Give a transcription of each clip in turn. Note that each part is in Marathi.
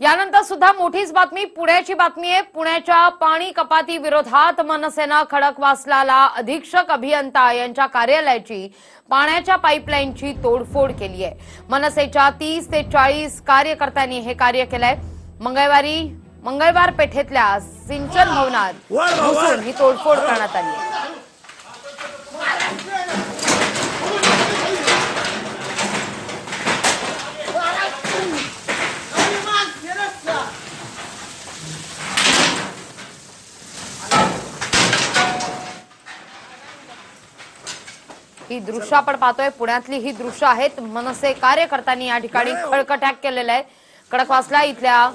यानंतर सुद्धा मोठीच बातमी पुण्याची बातमी आहे. पुण्याच्या पाणी कपाती विरोधात मनसेनं खडकवासलाला अधीक्षक अभियंता यांच्या कार्यालयाची पाण्याच्या पाईपलाईनची तोडफोड केली आहे. मनसेच्या तीस ते चाळीस कार्यकर्त्यांनी हे कार्य केलंय. मंगळवारी मंगळवार पेठेतल्या सिंचन भवनात घुसून ही तोडफोड करण्यात आली आहे. ही दृश्य आपण पाहतोय. पुण्यातली ही दृश्य आहेत. मनसे कार्यकर्त्यांनी या ठिकाणी खळकटॅक केलेला आहे. खडकवासला इथल्या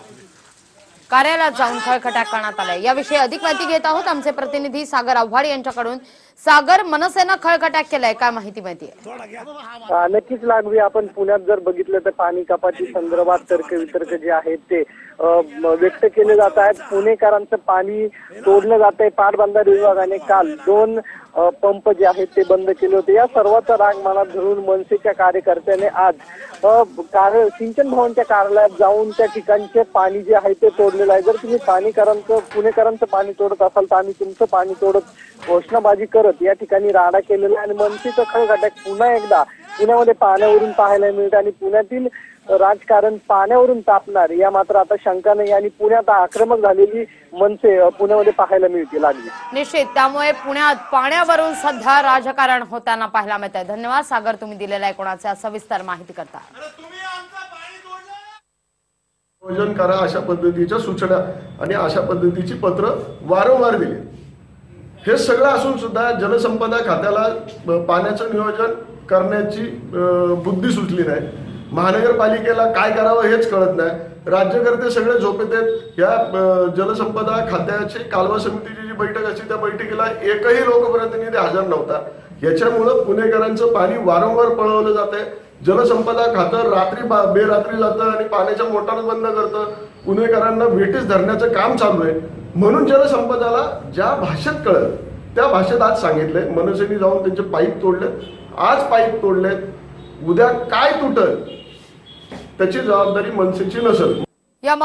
कार्यालयात जाऊन खळखटाक करण्यात आलाय. याविषयी अधिक माहिती घेत आहोत आमचे प्रतिनिधी सागर आव्हाड यांच्याकडून. सागर मनसेनं खळखटाक केलाय काय माहिती माहिती आहे? नक्कीच लागवी. आपण पुण्यात जर बघितलं तर पाणी कपाती संदर्भात तर्क वितर्क जे आहेत ते व्यक्त केले जात आहेत. पुणेकरांचं पाणी तोडलं जात आहे. पाटबंधारे विभागाने काल दोन पंप जे आहेत ते बंद केले होते. या सर्वाचा राग मनात धरून मनसेच्या कार्यकर्त्याने आज कार्य सिंचन भवनच्या कार्यालयात जाऊन त्या ठिकाणचे पाणी जे आहे ते तोडले झालेलं आहे. जर तुम्ही पाणीकरांचं पुणेकरांचं पाणी तोडत असाल तर आम्ही तुमचं पाणी तोडत घोषणाबाजी करत या ठिकाणी राडा केलेला आणि मनसेचं खळघाटक पुन्हा एकदा पुण्यामध्ये पाण्यावरून पाहायला मिळतं आणि पुण्यातील राजकारण पाण्यावरून तापणार या मात्र आता शंका नाही. आणि पुण्यात आक्रमक झालेली मनसे पुण्यामध्ये पाहायला मिळते लागली निश्चित. त्यामुळे पुण्यात पाण्यावरून सध्या राजकारण होताना पाहायला मिळत आहे धन्यवाद. सागर तुम्ही दिलेला आहे कोणाच्या सविस्तर माहिती करता. नियोजन करा अशा पद्धतीच्या सूचना आणि अशा पद्धतीची पत्र वारंवार दिली. हे सगळं असून सुद्धा जलसंपदा खात्याला पाण्याचं नियोजन करण्याची बुद्धी सुचली नाही. महानगरपालिकेला काय करावं हेच कळत नाही. राज्यकर्ते सगळे झोपेत आहेत. या जलसंपदा खात्याची कालवा समितीची जी बैठक असते त्या बैठकीला एकही लोकप्रतिनिधी हजर नव्हता. याच्यामुळं पुणेकरांचं पाणी वारंवार पळवलं जात आहे जलसंपदा खातं रात्री बा- बेरात्री जातं आणि पाण्याच्या मोटार बंद करतं. पुणेकरांना वेटीस धरण्याचं काम चालू आहे. म्हणून जलसंपदाला ज्या भाषेत कळत त्या भाषेत आज सांगितलंय. मनसेने जाऊन त्यांचे पाईप तोडले. आज पाईप तोडलेत. उद्या काय तुटल त्याची जबाबदारी मनसेची नसेल. या